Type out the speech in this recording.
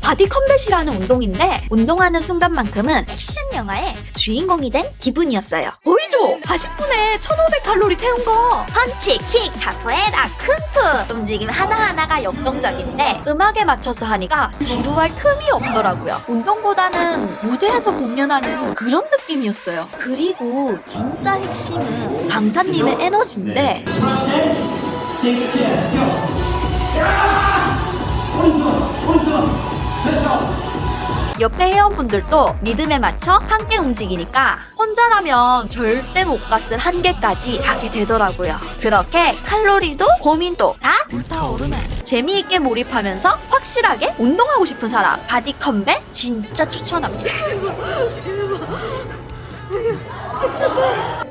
바디 컴뱃이라는 운동인데 운동하는 순간만큼은 액션 영화의 주인공이 된 기분이었어요. 보이죠? 40분에 1500칼로리 태운 거. 펀치, 킥, 카포에라, 쿵푸 움직임 하나하나가 역동적인데 음악에 맞춰서 하니까 지루할 틈이 없더라고요. 운동보다는 무대에서 공연하는 그런 느낌이었어요. 그리고 진짜 핵심은 강사님의 에너지인데 옆에 회원분들도 리듬에 맞춰 함께 움직이니까 혼자라면 절대 못 갔을 한계까지 가게 되더라고요. 그렇게 칼로리도 고민도 다 불타오르면 재미있게 몰입하면서 확실하게 운동하고 싶은 사람 바디 컴백 진짜 추천합니다. 축축해.